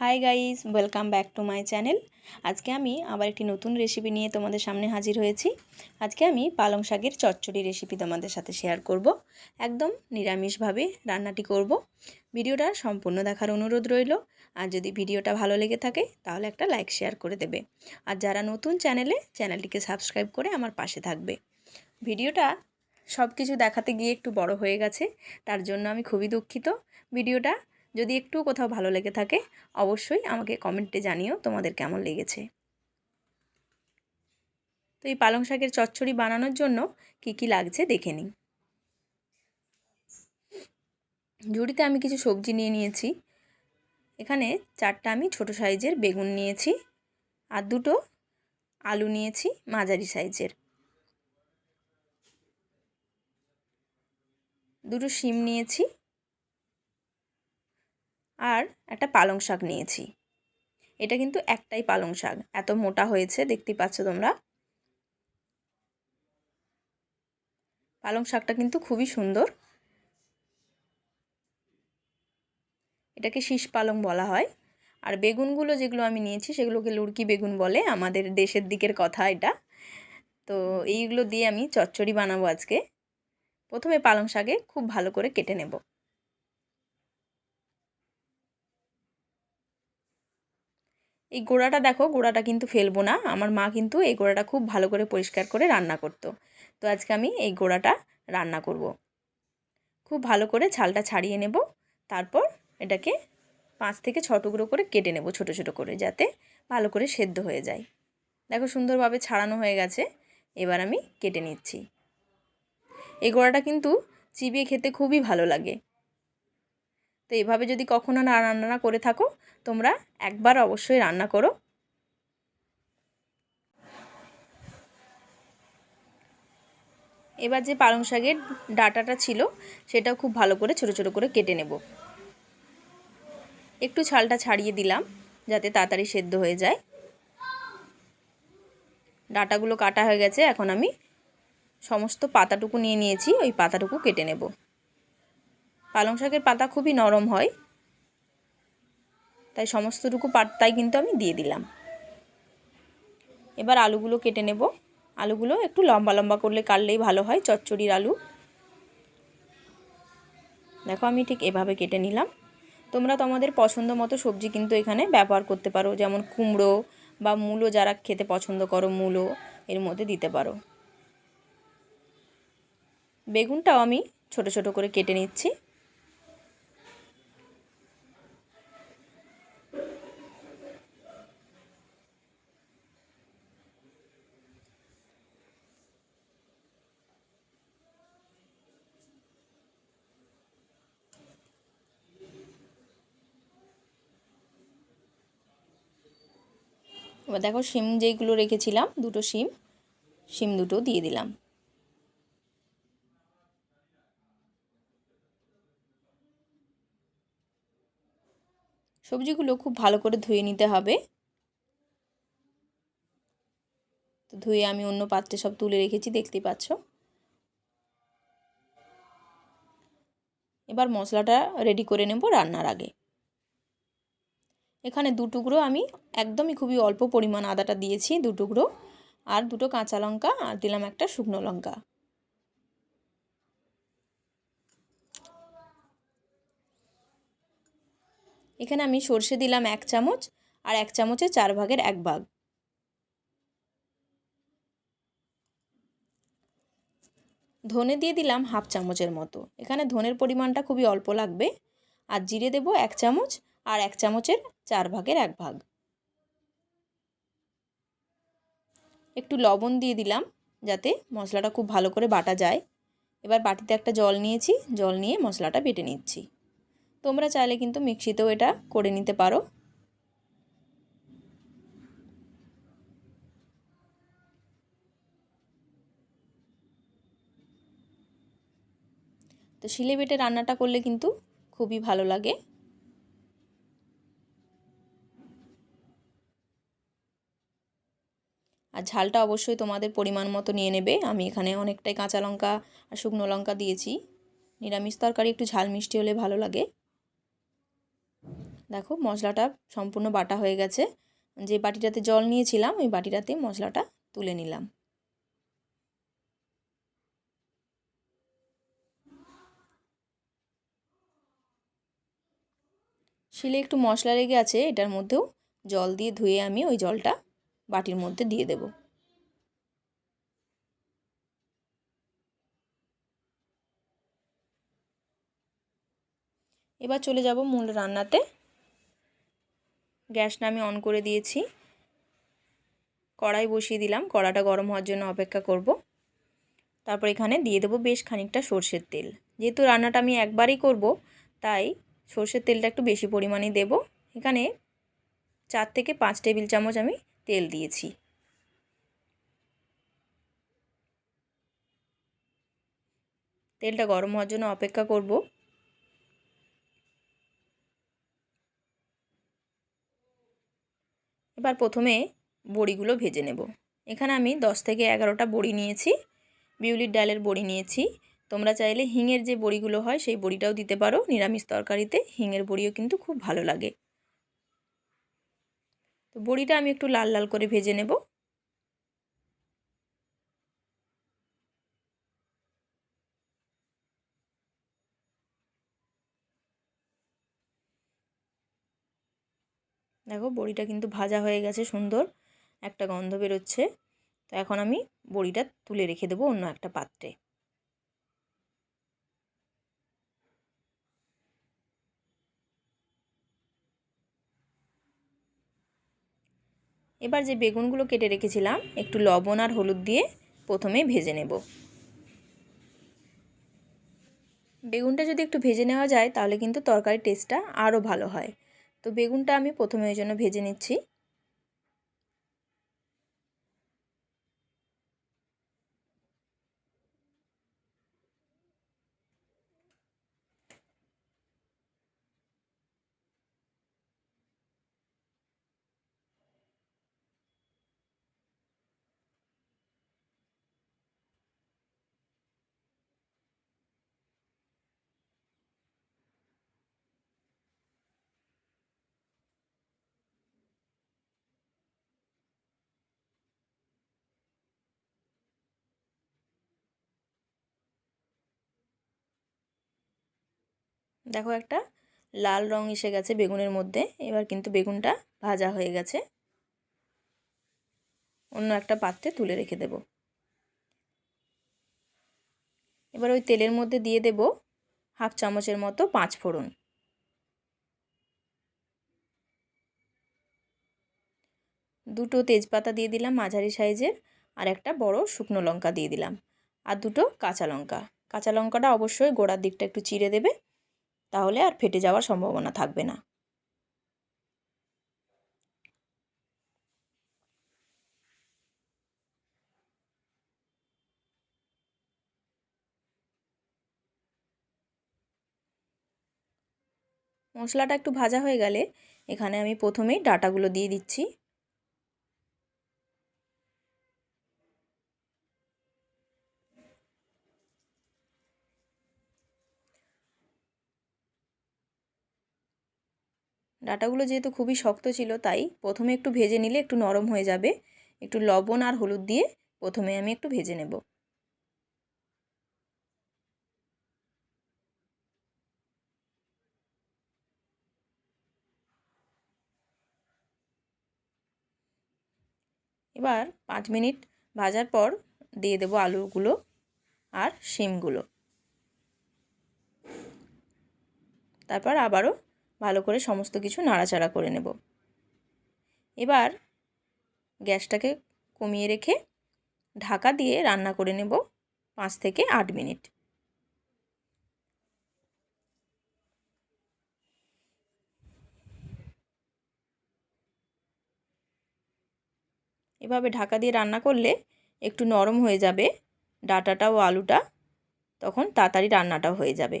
Hi guys welcome back to my channel আজকে আমি আবার একটি নতুন রেসিপি নিয়ে তোমাদের সামনে হাজির হয়েছি। আজকে আমি পালং শাকের চচ্চড়ি রেসিপি তোমাদের সাথে শেয়ার করব। একদম নিরামিষভাবে রান্নাটি করব। ভিডিওটা সম্পূর্ণ দেখার অনুরোধ রইল। আর যদি ভিডিওটা ভালো লেগে থাকে, তাহলে একটা লাইক শেয়ার করে দেবে। আর যারা নতুন চ্যানেলে চ্যানেলটিকে সাবস্ক্রাইব করে আমার পাশে থাকবে। ভিডিওটা সব কিছু দেখাতে গিয়ে একটু বড় হয়ে গেছে, তার জন্য আমি খুবই দুঃখিত। ভিডিওটা যদি একটু কোথাও ভালো লেগে থাকে, অবশ্যই আমাকে কমেন্টে জানিও তোমাদের কেমন লেগেছে। তো এই পালং শাকের চচ্চড়ি বানানোর জন্য কি কি লাগছে দেখে নিই। ঝুড়িতে আমি কিছু সবজি নিয়ে নিয়েছি। এখানে চারটা আমি ছোট সাইজের বেগুন নিয়েছি আর দুটো আলু নিয়েছি মাঝারি সাইজের। দুটো শিম নিয়েছি আর একটা পালং শাক নিয়েছি। এটা কিন্তু একটাই পালং শাক। এত মোটা হয়েছে দেখতে পাচ্ছ তোমরা। পালং শাকটা কিন্তু খুবই সুন্দর। এটাকে শীষ পালং বলা হয়। আর বেগুনগুলো যেগুলো আমি নিয়েছি, সেগুলোকে লুড়কি বেগুন বলে। আমাদের দেশের দিকের কথা এটা। তো এইগুলো দিয়ে আমি চচ্চড়ি বানাবো আজকে। প্রথমে পালং শাকে খুব ভালো করে কেটে নেব। এই গোড়াটা দেখো, গোড়াটা কিন্তু ফেলব না। আমার মা কিন্তু এই গোড়াটা খুব ভালো করে পরিষ্কার করে রান্না করতো। তো আজকে আমি এই গোড়াটা রান্না করব। খুব ভালো করে ছালটা ছাড়িয়ে নেব। তারপর এটাকে পাঁচ থেকে ছ টুকরো করে কেটে নেব ছোট ছোট করে, যাতে ভালো করে সেদ্ধ হয়ে যায়। দেখো সুন্দরভাবে ছাড়ানো হয়ে গেছে। এবার আমি কেটে নিচ্ছি। এই গোড়াটা কিন্তু চিবিয়ে খেতে খুবই ভালো লাগে। তো এভাবে যদি কখনো না রান্না করে থাকো, তোমরা একবার অবশ্যই রান্না করো। এবার যে পালং শাকের ডাটাটা ছিল, সেটাও খুব ভালো করে ছোট ছোট করে কেটে নেব। একটু ছালটা ছাড়িয়ে দিলাম, যাতে তাড়াতাড়ি সেদ্ধ হয়ে যায়। ডাটাগুলো কাটা হয়ে গেছে, এখন আমি সমস্ত পাতাটুকু নিয়ে নিয়েছি, ওই পাতাটুকু কেটে নেব। পালং শাকের পাতা খুবই নরম হয়। তাই সমস্তটুকু পাতাই কিন্তু আমি দিয়ে দিলাম। এবার আলুগুলো কেটে নেব। আলুগুলো একটু লম্বা লম্বা করলে কাটলেই ভালো হয়, চচ্চড়ির আলু। দেখো আমি ঠিক এভাবে কেটে নিলাম। তোমরা তোমাদের পছন্দ মতো সবজি কিন্তু এখানে ব্যবহার করতে পারো। যেমন কুমড়ো বা মূলো যারা খেতে পছন্দ করো, মূলো এর মধ্যে দিতে পারো। বেগুনটাও আমি ছোট ছোট করে কেটে নিচ্ছি। এবার দেখো শিম যেইগুলো রেখেছিলাম, দুটো শিম শিম দুটো দিয়ে দিলাম। সবজিগুলো খুব ভালো করে ধুয়ে নিতে হবে। তো ধুয়ে আমি অন্য পাত্রে সব তুলে রেখেছি, দেখতেই পাচ্ছ। এবার মশলাটা রেডি করে নেব রান্নার আগে। এখানে দু টুকরো আমি একদমই খুবই অল্প পরিমাণ আদাটা দিয়েছি, দু টুকরো। আর দুটো কাঁচা লঙ্কা আর দিলাম একটা শুকনো লঙ্কা। এখানে আমি সর্ষে দিলাম এক চামচ আর এক চামচের চার ভাগের এক ভাগ। ধনে দিয়ে দিলাম হাফ চামচের মতো। এখানে ধনের পরিমাণটা খুবই অল্প লাগবে। আর জিরে দেব এক চামচ আর এক চামচের চার ভাগের এক ভাগ। একটু লবণ দিয়ে দিলাম যাতে মশলাটা খুব ভালো করে বাটা যায়। এবার বাটিতে একটা জল নিয়েছি, জল নিয়ে মশলাটা বেটে নিচ্ছি। তোমরা চাইলে কিন্তু মিক্সিতেও এটা করে নিতে পারো। তো শিলে বেটে রান্নাটা করলে কিন্তু খুবই ভালো লাগে। আর ঝালটা অবশ্যই তোমাদের পরিমাণ মতো নিয়ে নেবে। আমি এখানে অনেকটাই কাঁচা লঙ্কা আর শুকনো লঙ্কা দিয়েছি। নিরামিষ তরকারি একটু ঝাল মিষ্টি হলে ভালো লাগে। দেখো, মশলাটা সম্পূর্ণ বাটা হয়ে গেছে। যে বাটিটাতে জল নিয়েছিলাম, ওই বাটিটাতে মশলাটা তুলে নিলাম। শিলে একটু মশলা লেগে আছে, এটার মধ্যেও জল দিয়ে ধুয়ে আমি ওই জলটা বাটির মধ্যে দিয়ে দেব। এবার চলে যাব মূল রান্নাতে। গ্যাসটা আমি অন করে দিয়েছি। কড়াই বসিয়ে দিলাম। কড়াটা গরম হওয়ার জন্য অপেক্ষা করব। তারপর এখানে দিয়ে দেবো বেশ খানিকটা সর্ষের তেল। যেহেতু রান্নাটা আমি একবারই করব, তাই সর্ষের তেলটা একটু বেশি পরিমাণে দেব। এখানে চার থেকে পাঁচ টেবিল চামচ আমি তেল দিয়েছি। তেলটা গরম হওয়ার জন্য অপেক্ষা করব। এবার প্রথমে বড়িগুলো ভেজে নেব। এখানে আমি দশ থেকে এগারোটা বড়ি নিয়েছি। বিউলির ডালের বড়ি নিয়েছি। তোমরা চাইলে হিঙের যে বড়িগুলো হয়, সেই বড়িটাও দিতে পারো। নিরামিষ তরকারিতে হিঙের বড়িও কিন্তু খুব ভালো লাগে। তো বড়িটা আমি একটু লাল লাল করে ভেজে নেব। দেখো বড়িটা কিন্তু ভাজা হয়ে গেছে সুন্দর, একটা গন্ধ বেরোচ্ছে। তো এখন আমি বড়িটা তুলে রেখে দেবো অন্য একটা পাত্রে। এবার যে বেগুনগুলো কেটে রেখেছিলাম, একটু লবণ আর হলুদ দিয়ে প্রথমে ভেজে নেব। বেগুনটা যদি একটু ভেজে নেওয়া যায়, তাহলে কিন্তু তরকারির টেস্টটা আরও ভালো হয়। তো বেগুনটা আমি প্রথমে ওই জন্য ভেজে নিচ্ছি। দেখো একটা লাল রং এসে গেছে বেগুনের মধ্যে। এবার কিন্তু বেগুনটা ভাজা হয়ে গেছে। অন্য একটা পাত্রে তুলে রেখে দেব। এবার ওই তেলের মধ্যে দিয়ে দেব হাফ চামচের মতো পাঁচ ফোড়ন। দুটো তেজপাতা দিয়ে দিলাম মাঝারি সাইজের, আর একটা বড় শুকনো লঙ্কা দিয়ে দিলাম। আর দুটো কাঁচা লঙ্কা। কাঁচা লঙ্কাটা অবশ্যই গোড়ার দিকটা একটু চিড়ে দেবে তাহলে আর ফেটে যাওয়ার সম্ভাবনা থাকবে না। মশলাটা একটু ভাজা হয়ে গেলে এখানে আমি প্রথমেই ডাটাগুলো দিয়ে দিচ্ছি। ডাটাগুলো যেহেতু খুবই শক্ত ছিল, তাই প্রথমে একটু ভেজে নিলে একটু নরম হয়ে যাবে। একটু লবণ আর হলুদ দিয়ে প্রথমে আমি একটু ভেজে নেব। এবার পাঁচ মিনিট ভাজার পর দিয়ে দেবো আলুগুলো আর শিমগুলো। তারপর আবারও ভালো করে সমস্ত কিছু নাড়াচাড়া করে নেব। এবার গ্যাসটাকে কমিয়ে রেখে ঢাকা দিয়ে রান্না করে নেব পাঁচ থেকে আট মিনিট। এভাবে ঢাকা দিয়ে রান্না করলে একটু নরম হয়ে যাবে, ডাটাটা ও আলুটা, তখন তাড়াতাড়ি রান্নাটাও হয়ে যাবে।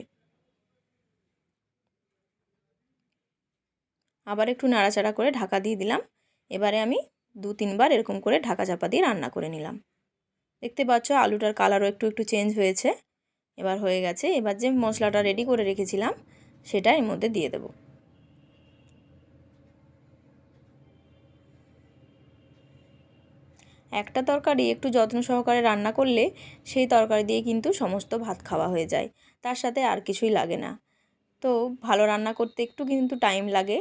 আবার একটু নাড়াচাড়া করে ঢাকা দিয়ে দিলাম। এবারে আমি দু তিনবার এরকম করে ঢাকা চাপা দিয়ে রান্না করে নিলাম। দেখতে পাচ্ছ আলুটার কালারও একটু একটু চেঞ্জ হয়েছে। এবার হয়ে গেছে, এবার যে মশলাটা রেডি করে রেখেছিলাম, সেটা এর মধ্যে দিয়ে দেব। একটা তরকারি একটু যত্ন সহকারে রান্না করলে, সেই তরকারি দিয়ে কিন্তু সমস্ত ভাত খাওয়া হয়ে যায়। তার সাথে আর কিছুই লাগে না। তো ভালো রান্না করতে একটু কিন্তু টাইম লাগে।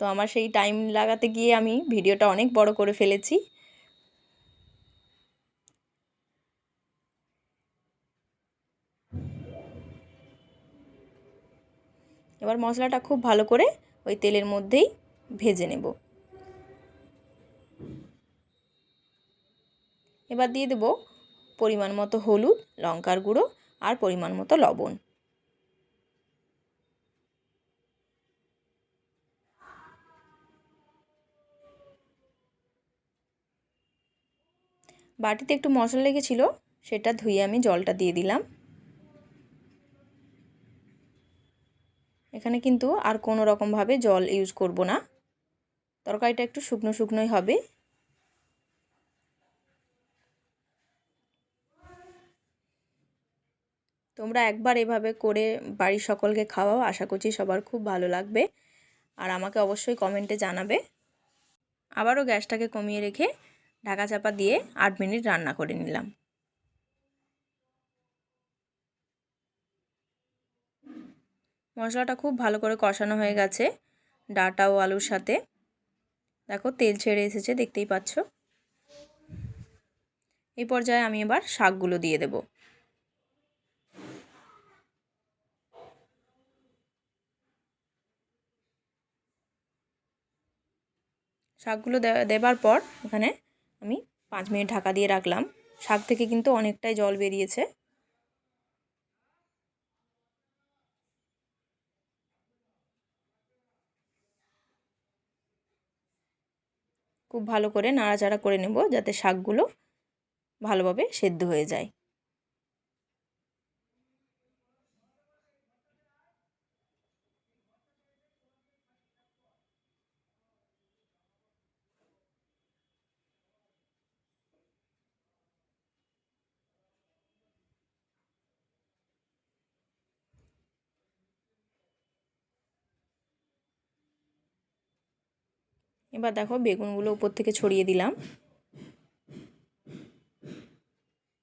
তো আমার সেই টাইম লাগাতে গিয়ে আমি ভিডিওটা অনেক বড় করে ফেলেছি। এবার মশলাটা খুব ভালো করে ওই তেলের মধ্যেই ভেজে নেব। এবার দিয়ে দেব পরিমাণ মতো হলুদ, লঙ্কার গুঁড়ো আর পরিমাণ মতো লবণ। বাটিতে একটু মশলা লেগেছিলো, সেটা ধুয়ে আমি জলটা দিয়ে দিলাম। এখানে কিন্তু আর কোনো রকমভাবে জল ইউজ করব না। তরকারিটা একটু শুকনো শুকনোই হবে। তোমরা একবার এভাবে করে বাড়ির সকলকে খাওয়াও, আশা করছি সবার খুব ভালো লাগবে। আর আমাকে অবশ্যই কমেন্টে জানাবে। আবারও গ্যাসটাকে কমিয়ে রেখে ঢাকা চাপা দিয়ে আট মিনিট রান্না করে নিলাম। মশলাটা খুব ভালো করে কষানো হয়ে গেছে ডাটা ও আলুর সাথে। দেখো তেল ছেড়ে এসেছে, দেখতেই পাচ্ছ। এই পর্যায়ে আমি এবার শাকগুলো দিয়ে দেব। শাকগুলো দেবার পর এখানে আমি পাঁচ মিনিট ঢাকা দিয়ে রাখলাম। শাক থেকে কিন্তু অনেকটাই জল বেরিয়েছে। খুব ভালো করে নাড়াচাড়া করে নেব যাতে শাকগুলো ভালোভাবে সেদ্ধ হয়ে যায়। এবার দেখো বেগুনগুলো উপর থেকে ছড়িয়ে দিলাম।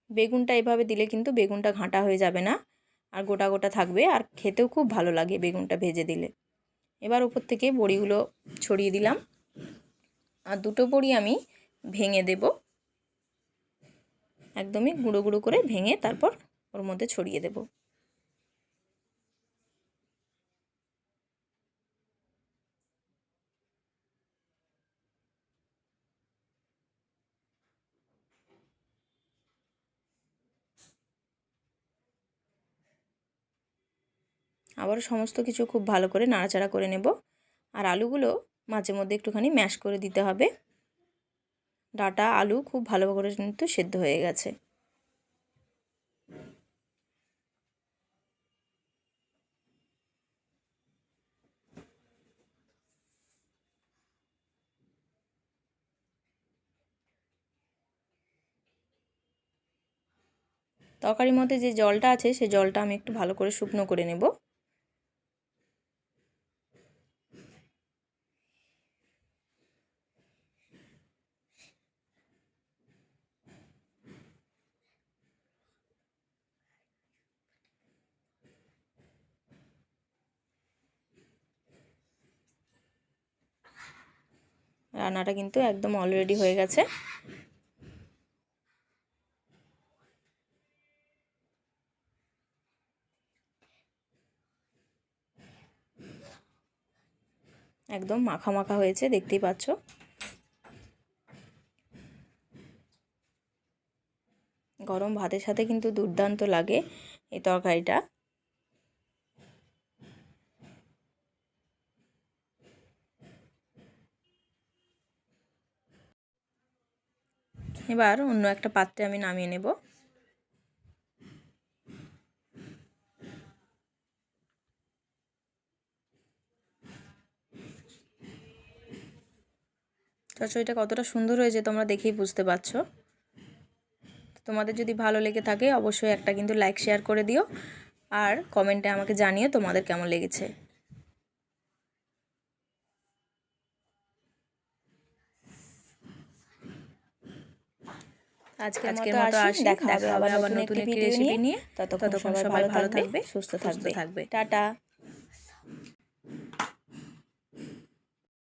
বেগুনটা এভাবে দিলে কিন্তু বেগুনটা ঘাঁটা হয়ে যাবে না, আর গোটা গোটা থাকবে, আর খেতেও খুব ভালো লাগে বেগুনটা ভেজে দিলে। এবার উপর থেকে বড়িগুলো ছড়িয়ে দিলাম, আর দুটো বড়ি আমি ভেঙে দেব। একদমই গুঁড়ো গুঁড়ো করে ভেঙে তারপর ওর মধ্যে ছড়িয়ে দেবো। আবারও সমস্ত কিছু খুব ভালো করে নাড়াচাড়া করে নেব। আর আলুগুলো মাঝে মধ্যে একটুখানি ম্যাশ করে দিতে হবে। ডাটা, আলু খুব ভালো করে কিন্তু সেদ্ধ হয়ে গেছে। তরকারির মধ্যে যে জলটা আছে সেই জলটা আমি একটু ভালো করে শুকনো করে নেব। রান্নাটা কিন্তু একদম অলরেডি হয়ে গেছে। একদম মাখা মাখা হয়েছে, দেখতেই পাচ্ছ। গরম ভাতের সাথে কিন্তু দুর্দান্ত লাগে এই তরকারিটা। এবার অন্য একটা পাত্রে আমি নামিয়ে নেব। চচ্চড়িটা কতটা সুন্দর হয়েছে তোমরা দেখেই বুঝতে পারছ। তোমাদের যদি ভালো লেগে থাকে অবশ্যই একটা কিন্তু লাইক শেয়ার করে দিও। আর কমেন্টে আমাকে জানিও তোমাদের কেমন লেগেছে। আজকের মতো আসি দেখা হবে আবার নতুন একটি ভিডিও নিয়ে। ততক্ষণ সবাই ভালো থাকবে সুস্থ থাকবে। টাটা।